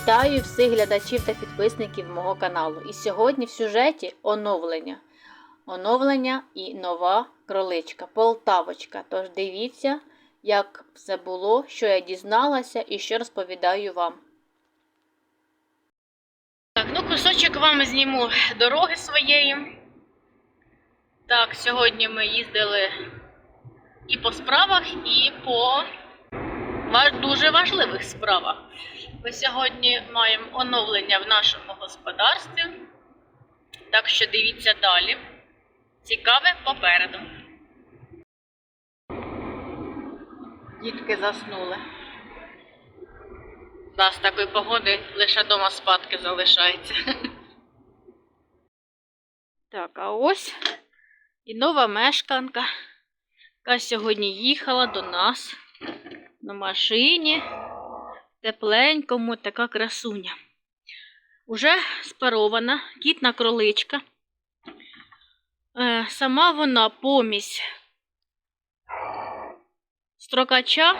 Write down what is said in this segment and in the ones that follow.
Вітаю всіх глядачів та підписників мого каналу. І сьогодні в сюжеті оновлення. Оновлення і нова кроличка, полтавочка. Тож дивіться, як все було, що я дізналася і що розповідаю вам. Так, ну кусочок вам зніму дороги своєї. Так, сьогодні ми їздили і по справах, і по дуже важливих справах. Ми сьогодні маємо оновлення в нашому господарстві. Так що дивіться далі. Цікаве попереду. Дітки заснули. Да, з такої погоди лише дома спадки залишається. Так, а ось і нова мешканка, яка сьогодні їхала до нас на машині. Тепленькому така красуня. Уже спарована кітна кроличка. Е, сама вона помість строкача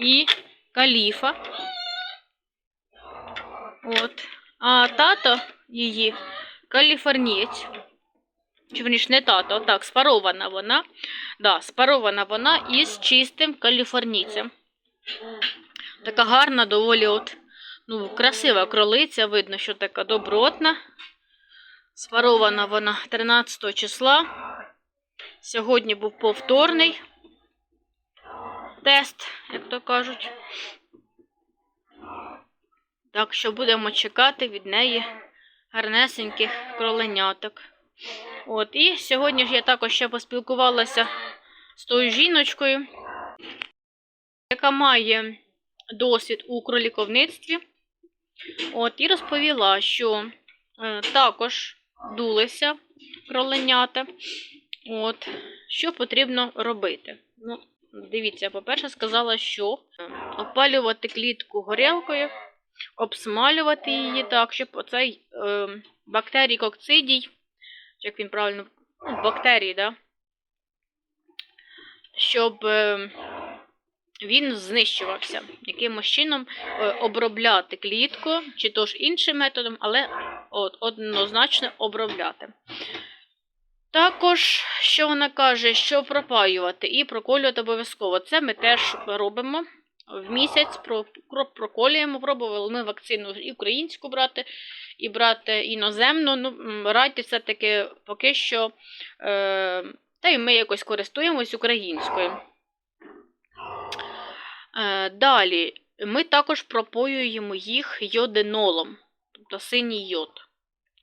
і каліфа. От. А тато її каліфорнієць. Чи верніше, не тато, так, спарована вона. Да, спарована вона із чистим каліфорнійцем. Така гарна, доволі от, ну, красива кролиця, видно, що така добротна. Спарована вона 13 числа. Сьогодні був повторний тест, як то кажуть. Так що будемо чекати від неї гарнесеньких кроленяток. От, і сьогодні ж я також ще поспілкувалася з тою жіночкою, яка має досвід у кроліковництві. От, і розповіла, що е, також дулися кроленята. От, що потрібно робити. Ну, дивіться, по-перше, сказала, що е, опалювати клітку горілкою, обсмалювати її так, щоб оцей е, бактерій кокцидій, як він правильно, ну, бактерії, да? щоб е, він знищувався. Якимось чином е, обробляти клітку, чи то ж іншим методом, але однозначно обробляти. Також, що вона каже, що пропаювати і проколювати обов'язково. Це ми теж робимо. В місяць про- про- проколюємо, пробували ми вакцину і українську брати, і брати іноземну. Ну, радьте все-таки поки що. Е, та й ми якось користуємось українською. Е, далі, ми також пропоюємо їх йодинолом, тобто синій йод.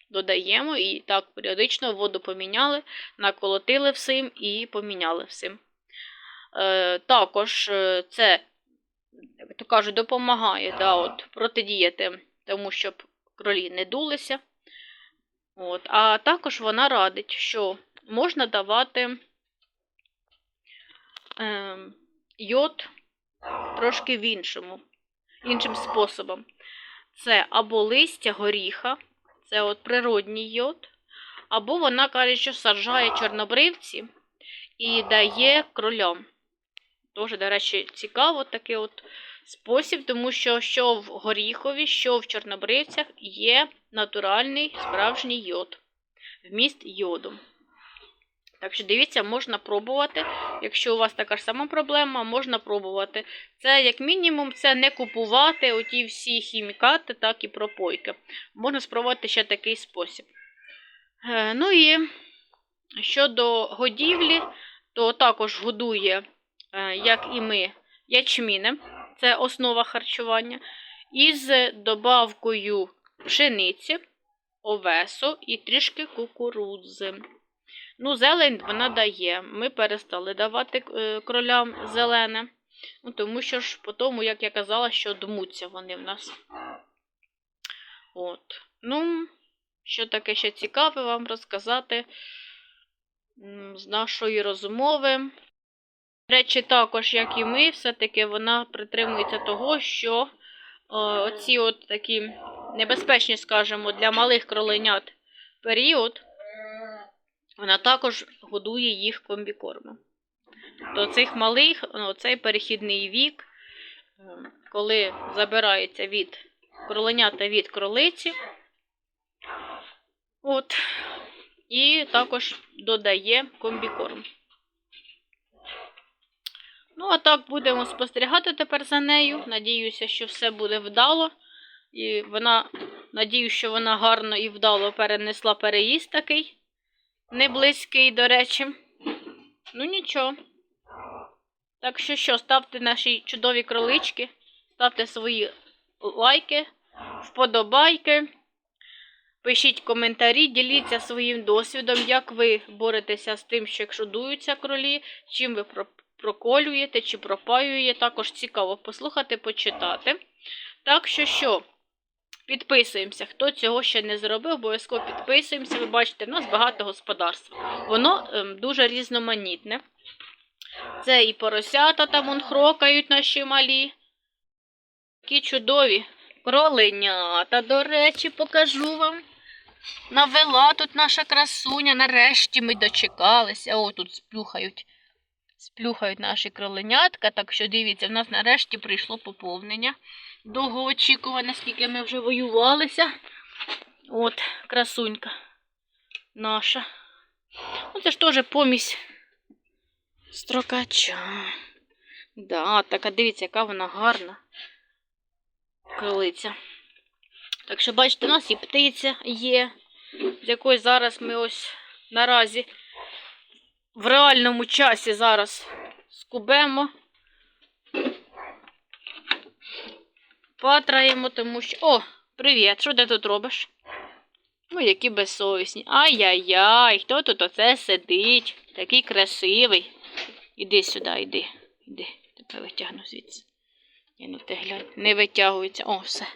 Додаємо і так періодично воду поміняли, наколотили всім і поміняли всім. Е, також е, це, як то кажуть, допомагає да, от, протидіяти тому, щоб кролі не дулися. От. А також вона радить, що можна давати е, йод трошки в іншому, іншим способом. Це або листя горіха, це от природній йод, або вона каже, що саджає чорнобривці і дає кролям. Дуже, до речі, цікаво такий от спосіб, тому що що в горіхові, що в чорнобривцях є натуральний справжній йод, вміст йоду. Так що дивіться, можна пробувати. Якщо у вас така ж сама проблема, можна пробувати. Це, як мінімум, це не купувати оті всі хімікати, так і пропойки. Можна спробувати ще такий спосіб. Е, Ну і щодо годівлі, то також годує, е, як і ми, ячмінем. Це основа харчування. Із добавкою пшениці, овесу і трішки кукурудзи. Ну, зелень вона дає. Ми перестали давати е, кролям зелене. Ну, тому що ж, по тому, як я казала, що дмуться вони в нас. От. Ну, що таке ще цікаве вам розказати з нашої розмови. Речі, також, як і ми, все-таки вона притримується того, що е, оці от такі небезпечні, скажімо, для малих кроленят період, вона також годує їх комбікормом. До цих малих, ну, цей перехідний вік, е, коли забирається від кроленята від кролиці. От. І також додає комбікорм. Ну, а так будемо спостерігати тепер за нею. Надіюся, що все буде вдало. І вона, надію, що вона гарно і вдало перенесла переїзд такий. Не близький, до речі. Ну, нічого. Так що що, ставте наші чудові кролички, ставте свої лайки, вподобайки. Пишіть коментарі, діліться своїм досвідом, як ви боретеся з тим, що якщо дуються кролі, чим ви проколюєте чи пропаюєте. Також цікаво послухати, почитати. Так що що, підписуємося. Хто цього ще не зробив, обов'язково підписуємося. Ви бачите, в нас багато господарств. Воно ем, дуже різноманітне. Це і поросята там он хрокають наші малі. Такі чудові кроленята, до речі, покажу вам. Навела тут наша красуня. Нарешті ми дочекалися. О, тут сплюхають. Сплюхають наші кроленятка. Так що дивіться, в нас нарешті прийшло поповнення. Довгоочікуване, скільки ми вже воювалися. От, красунька наша. Ну, це ж теж помість строкача. Да, така дивіться, яка вона гарна. Кролиця. Так що, бачите, у нас і птиця є, з якої зараз ми ось наразі в реальному часі зараз скубемо. Патраємо, тому що. О, привіт! Що ти тут робиш? Ну, які безсовісні. Ай-яй-яй, хто тут оце сидить? Такий красивий. Іди сюди, іди. Іди. Тебе витягну звідси. Ні, ну ти глянь, не витягується. О, все.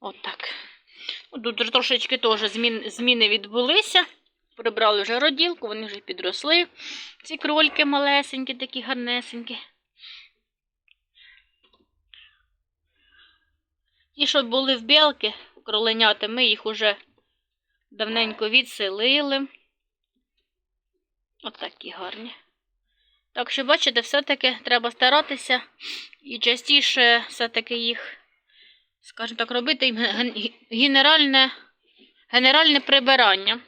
Отак. От Тут трошечки теж змін, зміни відбулися. Прибрали вже роділку, вони вже підросли. Ці крольки малесенькі, такі гарнесенькі. Ті, що були в білки, кроленята, ми їх уже давненько відселили. От такі гарні. Так що, бачите, все-таки треба старатися і частіше все-таки їх, скажімо так, робити генеральне, генеральне прибирання.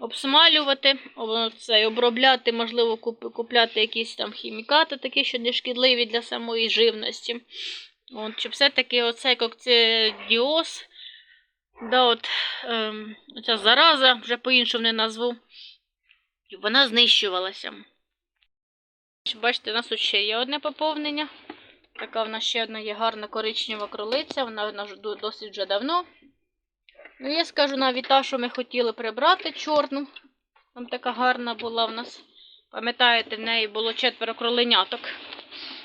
Обсмалювати, об- це, обробляти, можливо, куп- купляти якісь там хімікати, такі, що не шкідливі для самої живності. От, щоб все-таки оцей кокцидіоз, да, от, ем, оця зараза, вже по-іншому не назву, вона знищувалася. Бачите, у нас тут ще є одне поповнення. Така в нас ще одна є гарна коричнева кролиця, вона в нас досить вже давно. Ну, я скажу навіть та, що ми хотіли прибрати чорну. Там така гарна була в нас. Пам'ятаєте, в неї було четверо кроленяток.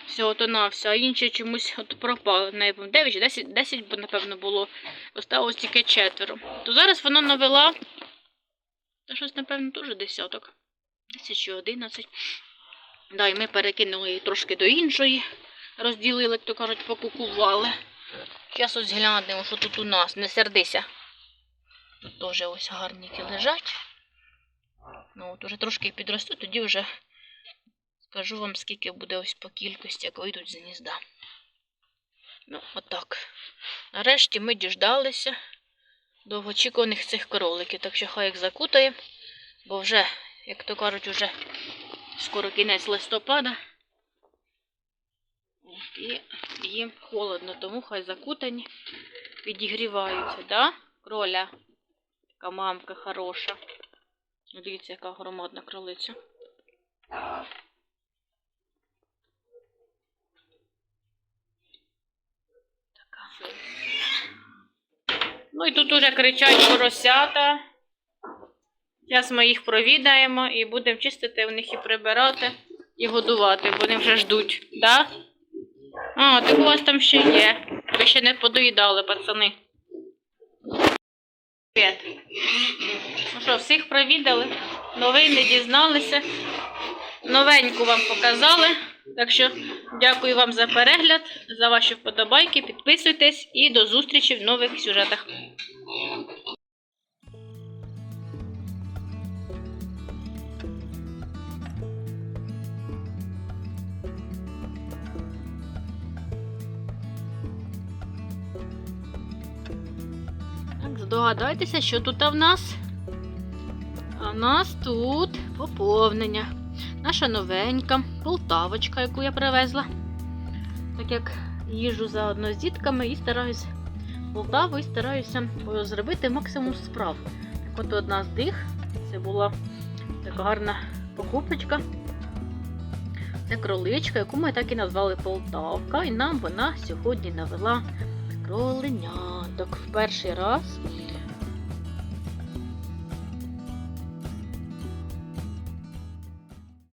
Всього то на все, а інші чомусь от пропали. 9 чи 10, 10 бо, напевно, було. Осталось тільки четверо. То зараз вона навела. Та щось, напевно, теж десяток. 10 чи 11. Да, і ми перекинули її трошки до іншої. Розділили, як то кажуть, покукували. Зараз ось глянемо, що тут у нас. Не сердися. Тут теж ось гарніки лежать. Ну, от уже трошки підростуть, тоді вже скажу вам, скільки буде ось по кількості, як вийдуть з гнізда. Ну, отак. Нарешті ми діждалися довгоочікуваних цих кроликів. Так що хай їх закутає, бо вже, як то кажуть, вже скоро кінець листопада. І їм холодно, тому хай закутані, підігріваються, да? Кроля. Така мамка хороша. Дивіться, яка громадна кролиця. Ну і тут уже кричать поросята. Зараз ми їх провідаємо і будемо чистити в них і прибирати, і годувати. бо Вони вже ждуть, да? А, так у вас там ще є. Ви ще не подоїдали, пацани. Привіт. Ну що, всіх провідали, новини дізналися, новеньку вам показали. Так що дякую вам за перегляд, за ваші вподобайки. Підписуйтесь і до зустрічі в нових сюжетах. Здогадайтеся, що тут в нас? А в нас тут поповнення. Наша новенька полтавочка, яку я привезла. Так як їжу заодно з дітками і стараюсь Полтаву і стараюся зробити максимум справ. Так от одна з них це була така гарна покупочка. Це кроличка, яку ми так і назвали Полтавка, і нам вона сьогодні навела кроленяток. В перший раз